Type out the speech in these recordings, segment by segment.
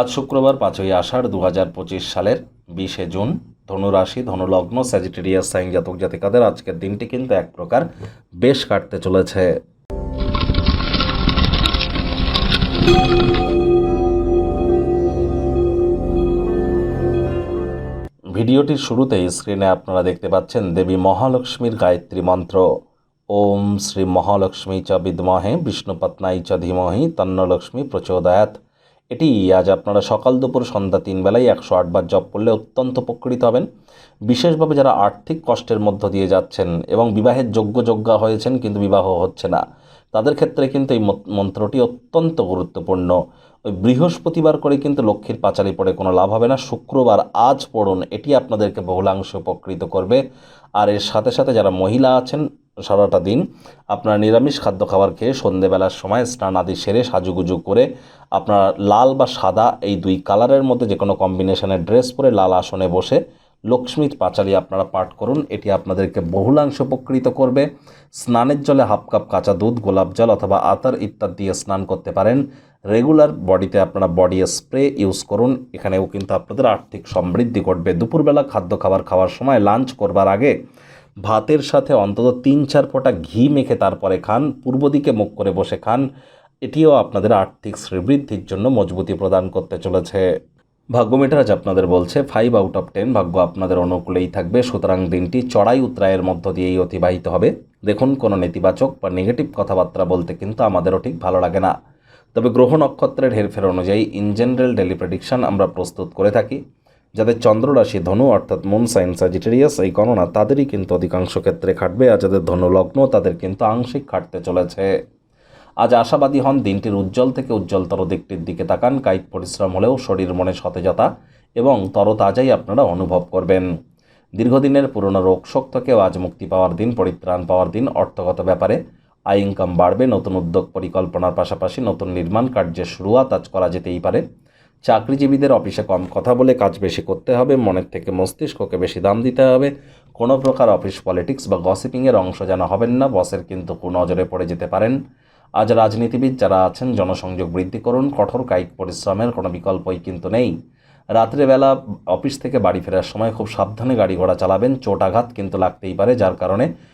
আজ শুক্রবার পাঁচই আষাঢ় দু হাজার পঁচিশ সালের বিশে জুন ধনুরাশি, ধনুলগ্ন স্যাজিটেরিয়াস সাইন জাতক জাতিকাদের আজকের দিনটি কিন্তু এক প্রকার বেশ কাটতে চলেছে। ভিডিওটির শুরুতেই স্ক্রিনে আপনারা দেখতে পাচ্ছেন দেবী মহালক্ষ্মীর গায়ত্রী মন্ত্র। ওম শ্রী মহালক্ষ্মী চ বিদ্মহে বিষ্ণুপত্নাই চ ধীমহি, তন্নলক্ষ্মী প্রচোদয়াত। এটি আজ আপনারা সকাল দুপুর সন্ধ্যা তিন বেলায় একশো আটবার জপ করলে অত্যন্ত উপকৃত হবেন। বিশেষভাবে যারা আর্থিক কষ্টের মধ্য দিয়ে যাচ্ছেন এবং বিবাহের যোগ্য যোগ্যা হয়েছেন কিন্তু বিবাহ হচ্ছে না, তাদের ক্ষেত্রে কিন্তু এই মন্ত্রটি অত্যন্ত গুরুত্বপূর্ণ। ওই বৃহস্পতিবার করে কিন্তু লক্ষ্মীর পাঁচালি পড়ে কোনো লাভ হবে না। শুক্রবার আজ পড়ুন, এটি আপনাদেরকে বহুলাংশে উপকৃত করবে। আর এর সাথে সাথে যারা মহিলা আছেন সারাটা দিন আপনার নিরামিষ খাদ্য খাবার খেয়ে সন্ধেবেলার সময় স্নান আদি সেরে সাজুগুজু করে আপনার লাল বা সাদা এই দুই কালারের মধ্যে যে কোনো কম্বিনেশনের ড্রেস পরে লাল আসনে বসে লক্ষ্মীর পাঁচালি আপনারা পাঠ করুন। এটি আপনাদেরকে বহুলাংশ উপকৃত করবে। স্নানের জলে হাফ কাপ কাঁচা দুধ, গোলাপ জল অথবা আতার ইত্যাদি দিয়ে স্নান করতে পারেন। রেগুলার বডিতে আপনারা বডি স্প্রে ইউজ করুন। এখানেও কিন্তু আপনাদের আর্থিক সমৃদ্ধি ঘটবে। দুপুরবেলা খাদ্য খাবার খাওয়ার সময় লাঞ্চ করবার আগে ভাতের সাথে অন্তত তিন চার ফোঁটা ঘি মেখে তারপরে খান, পূর্ব দিকে মুখ করে বসে খান। এটিও আপনাদের আর্থিক শ্রীবৃদ্ধির জন্য মজবুতি প্রদান করতে চলেছে। ভাগ্যমিটার আজ আপনাদের বলছে ফাইভ আউট অফ টেন ভাগ্য আপনাদের অনুকূলেই থাকবে। সুতরাং দিনটি চড়াই উত্তরায়ের মধ্য দিয়েই অতিবাহিত হবে। দেখুন, কোনো নেতিবাচক বা নেগেটিভ কথাবার্তা বলতে কিন্তু আমাদেরও ঠিক ভালো লাগে না। তবে গ্রহ নক্ষত্রের হেরফের অনুযায়ী ইন জেনারেল ডেলি প্রেডিকশন আমরা প্রস্তুত করে থাকি। যাদের চন্দ্র রাশি ধনু, অর্থাৎ মুন সাইন সাজিটেরিয়াস এই গণনা তাদেরই কিন্তু অধিকাংশ ক্ষেত্রে খাটবে, আর যাদের ধনু লগ্ন, তাদের কিন্তু আংশিক খাটতে চলেছে। আজ আশাবাদী হন, দিনটির উজ্জ্বল থেকে উজ্জ্বলতর দিকটির দিকে তাকান, কায়িক পরিশ্রম হলেও শরীর মনে সতেজতা এবং তরতাজাই আপনারা অনুভব করবেন। দীর্ঘদিনের পুরনো রোগ শোক থেকেও আজ মুক্তি পাওয়ার দিন, পরিত্রাণ পাওয়ার দিন, অর্থগত ব্যাপারে আয় ইনকাম বাড়বে, নতুন উদ্যোগ পরিকল্পনার পাশাপাশি নতুন নির্মাণ কার্যের শুরুয়াত আজ করা যেতেই পারে। চাকরিজীবীদের অফিসে কম কথা বলে কাজ বেশি করতে হবে, মনের থেকে মস্তিষ্ককে বেশি দাম দিতে হবে। কোনো প্রকার অফিস পলিটিক্স বা গসিপিংয়ের অংশ যেন হবেন না, বসের কিন্তু কুনজরে পড়ে যেতে পারেন। আজ রাজনীতিবিদ যারা আছেন, জনসংযোগ বৃদ্ধি করুন, কঠোর কায়িক পরিশ্রমের কোনো বিকল্পই কিন্তু নেই। রাত্রেবেলা অফিস থেকে বাড়ি ফেরার সময় খুব সাবধানে গাড়ি ঘোড়া চালাবেন, চোট আঘাত কিন্তু লাগতেই পারে, যার কারণে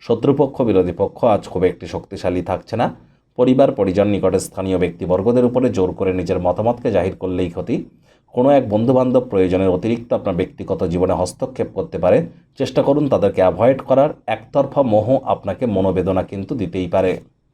শত্রুপক্ষ, বিরোধী পক্ষ আজ খুব একটি শক্তিশালী থাকছে না। পরিবার, পরিজন, নিকটে স্থানীয় ব্যক্তিবর্গদের উপরে জোর করে নিজের মতামতকে জাহির করলেই ক্ষতি। কোনো এক বন্ধুবান্ধব প্রয়োজনের অতিরিক্ত আপনার ব্যক্তিগত জীবনে হস্তক্ষেপ করতে পারে। চেষ্টা করুন তাদেরকে অ্যাভয়েড করার। একতরফা মোহ আপনাকে মনোবেদনা কিন্তু দিতেই পারে।